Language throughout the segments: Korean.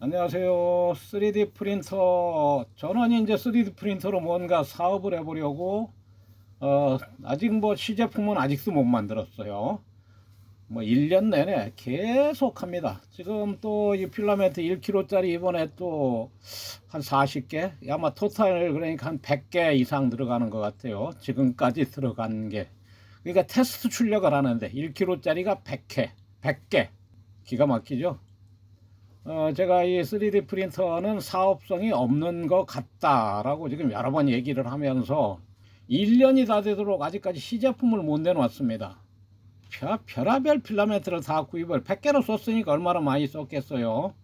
안녕하세요. 3D 프린터. 저는 이제 3D 프린터로 뭔가 사업을 해보려고, 어, 아직 뭐 시제품은 아직도 못 만들었어요. 뭐 1년 내내 계속 합니다. 지금 또 이 필라멘트 1kg짜리 이번에 또 한 40개? 아마 토탈 그러니까 한 100개 이상 들어가는 것 같아요. 지금까지 들어간 게. 그러니까 테스트 출력을 하는데 1kg짜리가 100개, 100개. 기가 막히죠? 어, 제가 이 3D 프린터는 사업성이 없는 것 같다라고 지금 여러 번 얘기를 하면서 1년이 다 되도록 아직까지 시제품을 못 내놓았습니다. 별, 별하별 필라멘트를 다 구입을 100개로 썼으니까 얼마나 많이 썼겠어요.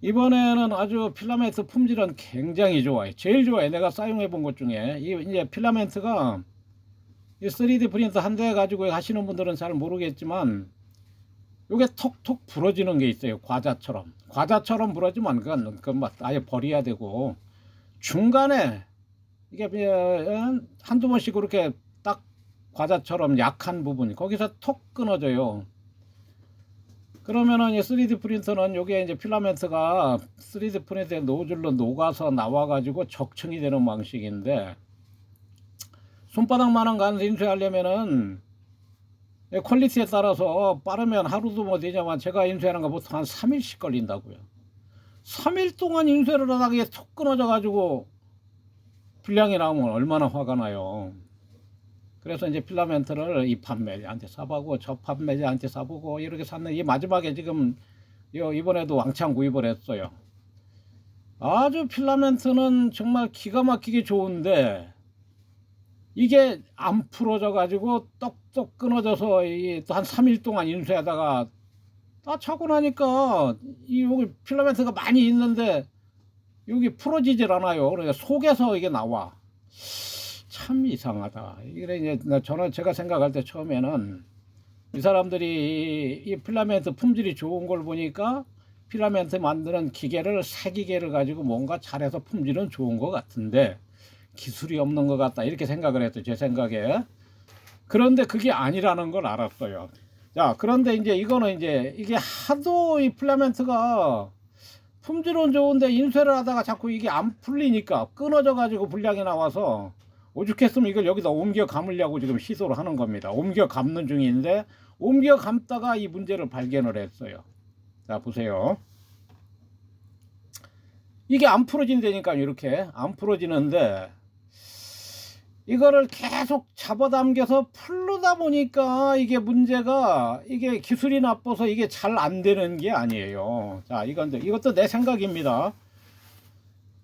이번에는 아주 필라멘트 품질은 굉장히 좋아요. 제일 좋아요. 내가 사용해 본 것 중에. 이 이제 필라멘트가 이 3D 프린터 한 대 가지고 하시는 분들은 잘 모르겠지만 요게 톡톡 부러지는 게 있어요. 과자처럼. 과자처럼 부러지면 그건, 그건 막 아예 버려야 되고 중간에 이게 어, 한두 번씩 그렇게 딱 과자처럼 약한 부분 거기서 톡 끊어져요. 그러면은 이 3D 프린터는 요게 이제 필라멘트가 3D 프린터의 노즐로 녹아서 나와 가지고 적층이 되는 방식인데 손바닥만한 간수 인쇄하려면은 예, 퀄리티에 따라서 빠르면 하루도 뭐 되냐만 제가 인쇄하는 거 보통 한 3일씩 걸린다고요. 3일 동안 인쇄를 하다가 이게 톡 끊어져 가지고 불량이 나오면 얼마나 화가 나요. 그래서 이제 필라멘트를 이 판매자한테 사보고 저 판매자한테 사보고 이렇게 샀는데 이 마지막에 지금 요 이번에도 왕창 구입을 했어요. 아주 필라멘트는 정말 기가 막히게 좋은데 이게 안 풀어져 가지고 떡떡 끊어져서 한 3일 동안 인쇄하다가 아 차고 나니까 이 여기 필라멘트가 많이 있는데 여기 풀어지질 않아요. 그러니까 속에서 이게 나와. 참 이상하다. 이래 이제 저는 제가 생각할 때 처음에는 이 사람들이 이, 이 필라멘트 품질이 좋은 걸 보니까 필라멘트 만드는 기계를 새 기계를 가지고 뭔가 잘해서 품질은 좋은 것 같은데 기술이 없는 것 같다. 이렇게 생각을 했어요 제 생각에. 그런데 그게 아니라는 걸 알았어요. 자 그런데 이제 이거는 이제 이게 하도 이 필라멘트가 품질은 좋은데 인쇄를 하다가 자꾸 이게 안 풀리니까 끊어져 가지고 불량이 나와서 오죽했으면 이걸 여기다 옮겨 감으려고 지금 시도를 하는 겁니다. 옮겨 감는 중인데 옮겨 감다가 이 문제를 발견을 했어요. 자 보세요. 이게 안 풀어진다니까 이렇게. 안 풀어지는데 이거를 계속 잡아당겨서 풀르다 보니까 이게 문제가 이게 기술이 나빠서 이게 잘 안 되는 게 아니에요. 자, 이건 이것도 내 생각입니다.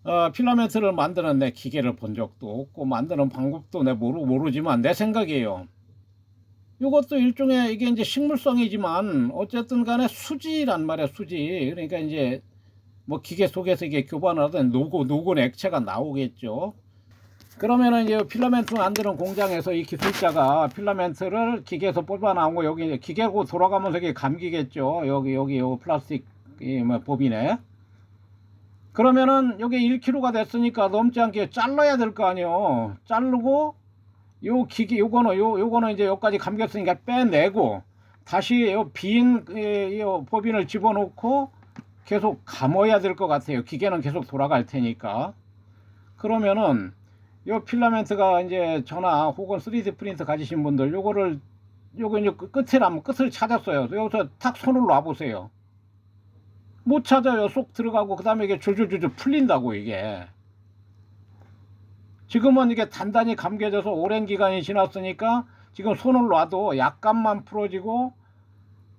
어, 필라멘트를 만드는 내 기계를 본 적도 없고 만드는 방법도 내 모르, 모르지만 내 생각이에요. 이것도 일종의 이게 이제 식물성이지만 어쨌든 간에 수지란 말이야 수지 그러니까 이제 뭐 기계 속에서 이게 하든 녹은 녹은 액체가 나오겠죠. 그러면은 이제 필라멘트 만드는 공장에서 이 기술자가 필라멘트를 기계에서 뽑아 거 여기 기계고 돌아가면서 이게 감기겠죠. 여기 여기 요 플라스틱 이뭐 보빈에. 그러면은 여기 1kg가 됐으니까 넘지 않게 잘라야 될 거 아니요. 자르고 요 기계 요거는 요 요거는 이제 여기까지 감겼으니까 빼내고 다시 요빈 요 보빈을 집어넣고 계속 감아야 될 것 같아요. 기계는 계속 돌아갈 테니까. 그러면은 요 필라멘트가 이제 전화 혹은 3D 프린터 가지신 분들 요거를 요거 이제 끝에 나면 끝을 찾았어요. 여기서 탁 손을 놔 보세요. 못 찾아요. 쏙 들어가고 그다음에 이게 줄줄줄줄 풀린다고 이게. 지금은 이게 단단히 감겨져서 오랜 기간이 지났으니까 지금 손을 놔도 약간만 풀어지고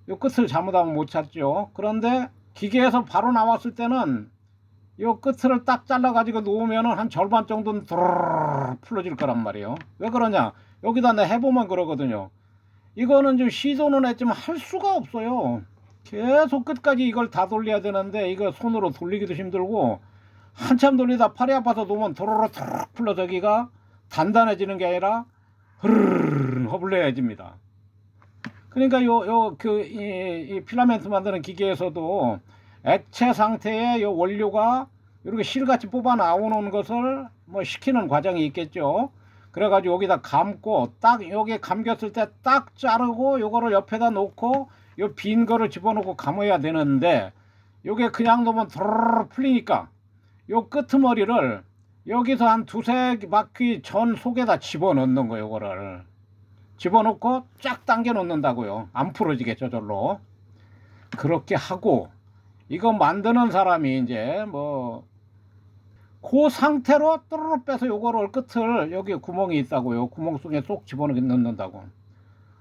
요 끝을 잘못하면 못 찾죠. 그런데 기계에서 바로 나왔을 때는 요 끝을 딱 잘라 가지고 놓으면은 한 절반 정도는 드르르 풀어질 거란 말이에요. 왜 그러냐? 여기다 내 해보면 그러거든요. 이거는 좀 시도는 했지만 할 수가 없어요. 계속 끝까지 이걸 다 돌려야 되는데 이거 손으로 돌리기도 힘들고 한참 돌리다 팔이 아파서 놓으면 도로로 도로 풀려 저기가 단단해지는 게 아니라 흐르르 허블려해집니다. 그러니까 요 요 그이 필라멘트 만드는 기계에서도 액체 상태의 요 원료가 이렇게 실같이 뽑아 나오는 것을 뭐 시키는 과정이 있겠죠. 그래가지고 여기다 감고 딱 여기에 감겼을 때 딱 자르고 요거를 옆에다 놓고 요 빈 거를 집어넣고 감아야 되는데 요게 그냥 놓으면 도르르 풀리니까 요 끄트머리를 여기서 한 두세 바퀴 전 속에다 집어넣는 거예요, 요거를. 집어넣고 쫙 당겨 놓는다고요. 안 풀어지게 저절로. 그렇게 하고 이거 만드는 사람이 이제 뭐 그 상태로 또르르 빼서 요거를 끝을 여기 구멍이 있다고요. 구멍 속에 쏙 집어넣는다고.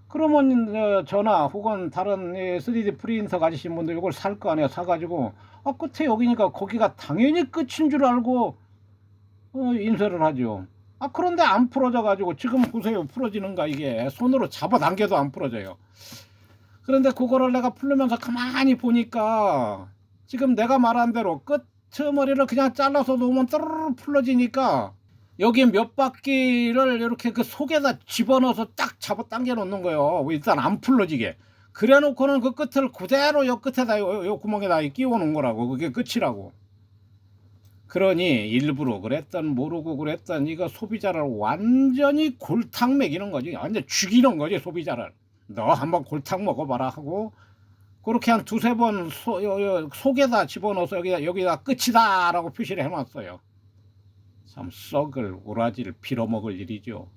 그러면 어, 저나 혹은 다른 이 3D 프린터 가지신 분들 이걸 살 거 아니에요. 사가지고 아 끝에 여기니까 거기가 당연히 끝인 줄 알고 어, 인쇄를 하죠. 아 그런데 안 풀어져 가지고 지금 보세요 풀어지는가 이게 손으로 잡아당겨도 안 풀어져요. 그런데 그거를 내가 풀면서 가만히 보니까 지금 내가 말한 대로 끝머리를 그냥 잘라서 놓으면 떠르르 풀러지니까 여기 몇 바퀴를 이렇게 그 속에다 집어넣어서 딱 잡아 당겨 놓는 거예요. 일단 안 풀러지게. 그래 놓고는 그 끝을 그대로 요 끝에다 요, 요 구멍에다 끼워 놓은 거라고. 그게 끝이라고. 그러니 일부러 그랬던 모르고 그랬던 이거 소비자를 완전히 골탕 먹이는 거지. 완전 죽이는 거지 소비자를. 너 한번 골탕 먹어봐라 하고 그렇게 한 두세 번 소, 요, 요 속에다 집어넣어서 여기다 여기다 끝이다 라고 표시를 해놨어요. 참 썩을 오라지를 빌어먹을 일이죠.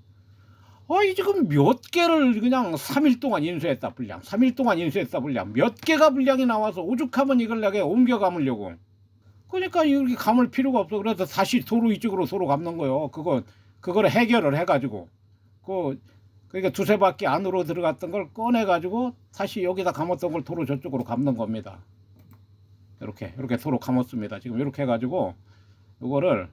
아이 지금 몇 개를 그냥 3일 동안 인수했다 분량 3일 동안 인수했다 분량. 몇 개가 분량이 나와서 오죽하면 이걸 내가 옮겨 감으려고. 그러니까 이렇게 감을 필요가 없어. 그래서 다시 도로 이쪽으로 도로 감는 거요. 그거 그거를 해결을 해가지고. 그 그러니까 두세 바퀴 안으로 들어갔던 걸 꺼내 가지고 다시 여기다 감았던 걸 도로 저쪽으로 감는 겁니다 이렇게 이렇게 도로 감았습니다 지금 이렇게 해가지고 이거를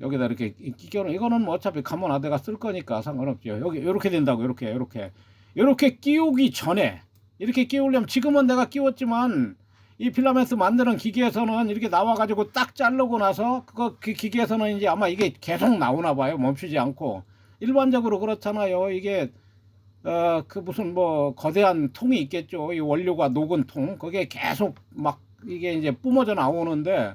여기다 이렇게 끼겨는 이거는 뭐 어차피 감원 아대가 쓸 거니까 상관없죠. 여기 이렇게 된다고 이렇게 이렇게 이렇게 끼우기 전에 이렇게 끼우려면 지금은 내가 끼웠지만 이 필라멘트 만드는 기계에서는 이렇게 나와가지고 딱 자르고 나서 그거 그 기계에서는 이제 아마 이게 계속 나오나 봐요. 멈추지 않고 일반적으로 그렇잖아요. 이게 어 그 무슨 뭐 거대한 통이 있겠죠. 이 원료가 녹은 통. 그게 계속 막 이게 이제 뿜어져 나오는데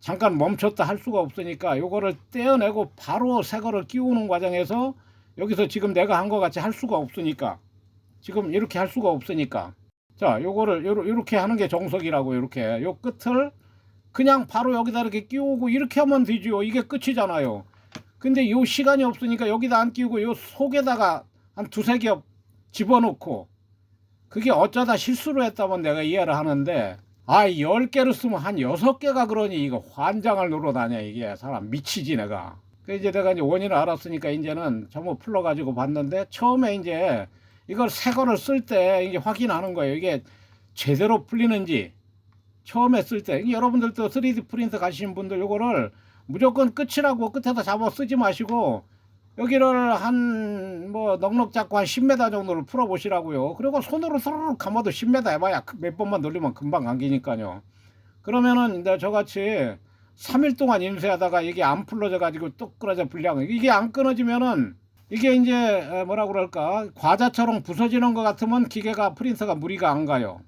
잠깐 멈췄다 할 수가 없으니까 요거를 떼어내고 바로 새 거를 끼우는 과정에서 여기서 지금 내가 한 거 같이 할 수가 없으니까 지금 이렇게 할 수가 없으니까. 자 요거를 요러, 요렇게 하는 게 정석이라고 요렇게. 요 끝을 그냥 바로 여기다 이렇게 끼우고 이렇게 하면 되지요. 이게 끝이잖아요 근데 요 시간이 없으니까 여기다 안 끼우고 요 속에다가 한 두세 겹 집어넣고 그게 어쩌다 실수로 했다면 내가 이해를 하는데 아, 열 개를 쓰면 한 여섯 개가 그러니 이거 환장을 누러다녀 이게 사람 미치지 내가. 그 이제 내가 이제 원인을 알았으니까 이제는 전부 풀러 가지고 봤는데 처음에 이제 이걸 새 거를 쓸 때 이제 확인하는 거예요. 이게 제대로 풀리는지 처음에 쓸 때 여러분들도 3D 프린터 가시는 분들 이거를 무조건 끝이라고 끝에다 잡아 쓰지 마시고 여기를 한 뭐 넉넉 잡고 한 10m 정도를 풀어 보시라고요. 그리고 손으로 스르륵 감아도 10m 해봐야 몇 번만 돌리면 금방 감기니까요. 그러면은 이제 저같이 3일 동안 인쇄하다가 이게 안 풀러져 가지고 뚝 끊어져 불량 이게 안 끊어지면은 이게 이제 뭐라 그럴까 과자처럼 부서지는 것 같으면 기계가 프린터가 무리가 안 가요.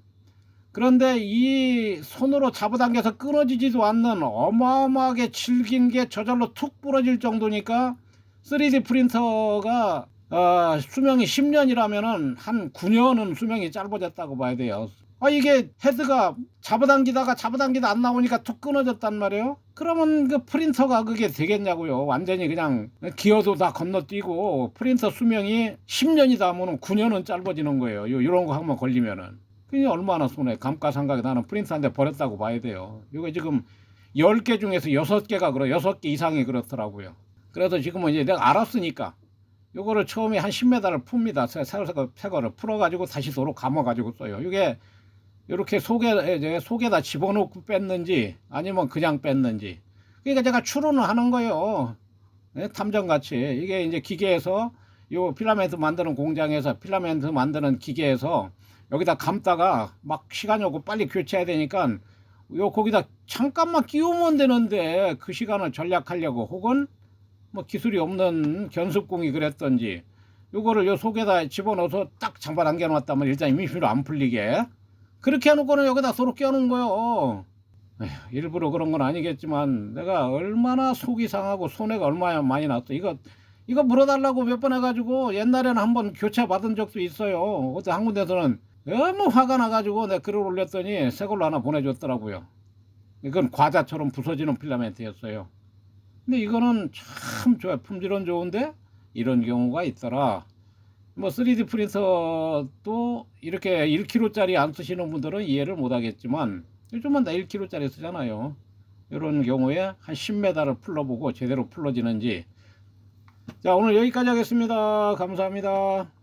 그런데 이 손으로 잡아당겨서 끊어지지도 않는 어마어마하게 질긴 게 저절로 툭 부러질 정도니까 3D 프린터가 어, 수명이 10년이라면은 한 9년은 수명이 짧아졌다고 봐야 돼요. 아 이게 헤드가 잡아당기다가 잡아당기다 안 나오니까 툭 끊어졌단 말이에요. 그러면 그 프린터가 그게 되겠냐고요. 완전히 그냥 기어도 다 건너뛰고 프린터 수명이 10년이 다면 9년은 짧아지는 거예요. 요 이런 거 한번 걸리면은. 그게 얼마나 손해. 감가상각에 나는 대 버렸다고 봐야 돼요. 이거 지금 10개 중에서 6개가 그래. 6개 이상이 그렇더라고요. 그래서 지금은 이제 내가 알았으니까 요거를 처음에 한 10m를 풉니다. 새, 새, 새 거를 풀어가지고 다시 도로 감아가지고 써요. 이게 이렇게 속에, 속에다 집어넣고 뺐는지 아니면 그냥 뺐는지. 그러니까 제가 추론을 하는 거예요. 네? 탐정같이. 이게 이제 기계에서 요 필라멘트 만드는 공장에서 필라멘트 만드는 기계에서 여기다 감다가 막 시간이 오고 빨리 교체해야 되니까 요 거기다 잠깐만 끼우면 되는데 그 시간을 전략하려고 혹은 뭐 기술이 없는 견습공이 그랬던지 요거를 요 속에다 집어넣어서 딱 장바 당겨 놨다면 일단 임시로 안 풀리게. 그렇게 해놓고는 여기다 서로 거요. 에휴, 일부러 그런 건 아니겠지만 내가 얼마나 속이 상하고 손해가 얼마나 많이 났어. 이거 이거 물어달라고 몇 번 해가지고 옛날에는 한번 교체 받은 적도 있어요. 어떤 한 군데서는 너무 화가 나가지고 내가 글을 올렸더니 새 걸로 하나 보내줬더라고요 이건 과자처럼 부서지는 필라멘트였어요. 근데 이거는 참 좋아요. 품질은 좋은데 이런 경우가 있더라. 뭐 3D 프린터도 이렇게 1kg짜리 안 쓰시는 분들은 이해를 못 하겠지만 요즘은 다 1kg짜리 쓰잖아요. 이런 경우에 한 10m를 풀러보고 제대로 풀러지는지 자 오늘 여기까지 하겠습니다. 감사합니다.